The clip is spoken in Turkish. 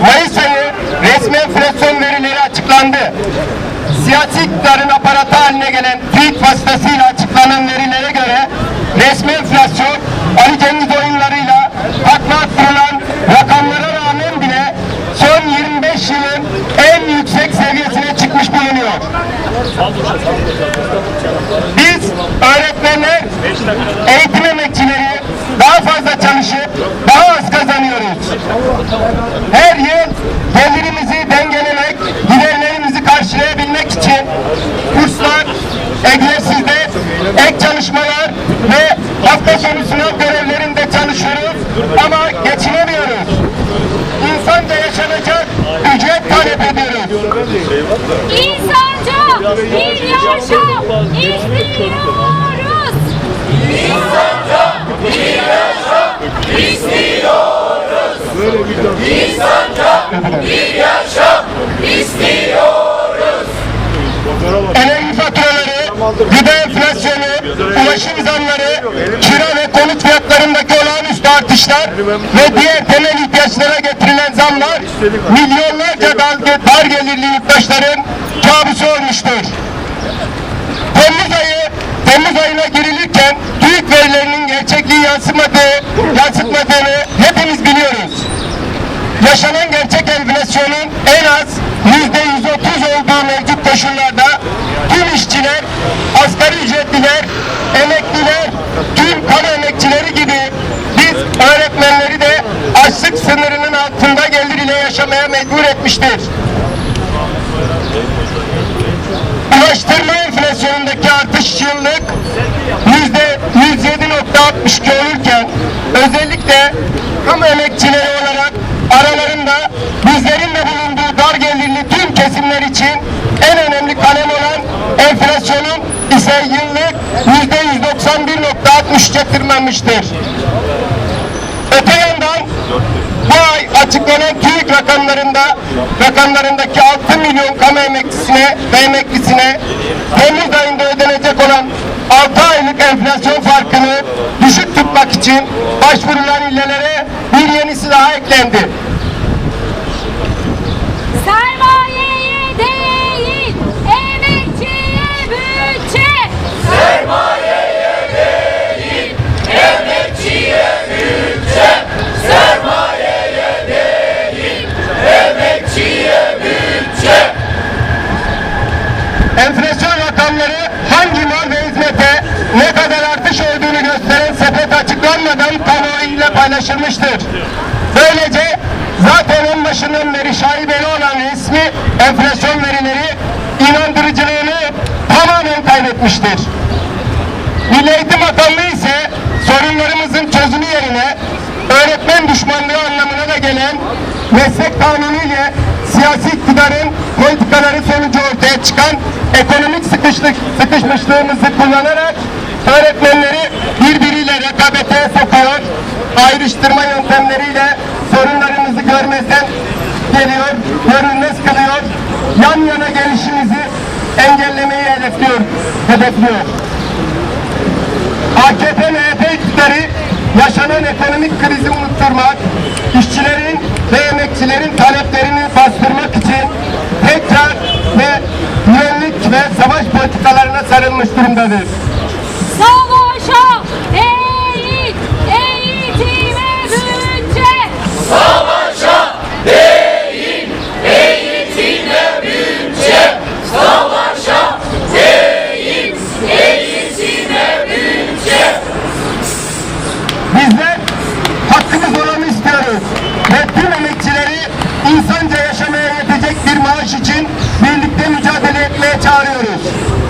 Mayıs ayı resmi enflasyon verileri açıklandı. Siyasi iktidarın aparatı haline gelen TÜİK vasıtasıyla açıklanan verilere göre resmi enflasyon Ali Cengiz oyunlarıyla takla attırılan rakamlara rağmen bile son 25 yılın en yüksek seviyesine çıkmış bulunuyor. Biz öğretmenler, eğitim emekçileri daha fazla çalışıp daha az kazanıyoruz. Her yıl hafta sonu sınav görevlerinde çalışıyoruz ama geçinemiyoruz. İnsanca yaşanacak ücret talep ediyoruz. İnsanca bir yaşam istiyoruz. enerji faturaları, gıda enflasyonu, ulaşım konut fiyatlarındaki olağanüstü artışlar ve diğer temel ihtiyaçlara getirilen zamlar milyonlarca dar, gelirli yurttaşların kabusu olmuştur. Temmuz ayı, Temmuz ayına girilirken TÜİK verilerinin gerçekliği yansımadığı, yansıtmadığını hepimiz biliyoruz. Yaşanan gerçek enflasyonun en az yüzde 130 olduğu mevcut koşullarda tüm işçiler, asgari ücretliler, emekliler, tüm kamu emekçileri gibi biz öğretmenleri de açlık sınırının altında gelir ile yaşamaya mecbur etmiştir. Ulaştırma enflasyonundaki artış yıllık yüzde 107.62 olurken özellikle kamu emekçileri olarak aralarında bizlerin de bulunduğu dar gelirli tüm kesimler için en önemli kalem olan enflasyonun ise yıllık yüzde 191.63'e tırmanmıştır. Öte yandan bu ay açıklanan TÜİK rakamlarında rakamlarındaki 6 milyon kamu emeklisine ve emeklisine Temmuz ayında ödenecek olan 6 aylık enflasyon farkını düşük tutmak için başvurulan illere bir yenisi daha eklendi. Paylaşılmıştır. Böylece zaten en başından beri şaibeli olan resmi enflasyon verileri inandırıcılığını tamamen kaybetmiştir. Milli Eğitim Bakanlığı ise sorunlarımızın çözümü yerine öğretmen düşmanlığı anlamına da gelen meslek kanunu ile siyasi iktidarın politikaları sonucu ortaya çıkan ekonomik sıkışlık, sıkışmışlığımızı kullanarak öğretmenleri birbiriyle ayrıştırma yöntemleriyle sorunlarımızı görmezden geliyor, görünmez kılıyor, yan yana gelişimizi engellemeyi hedefliyor, hedefliyor. AKP MHP iktidarı yaşanan ekonomik krizi unutturmak, işçilerin ve emekçilerin taleplerini bastırmak için tekrar ve güvenlik ve savaş politikalarına sarılmış durumdadır. Çağırıyoruz.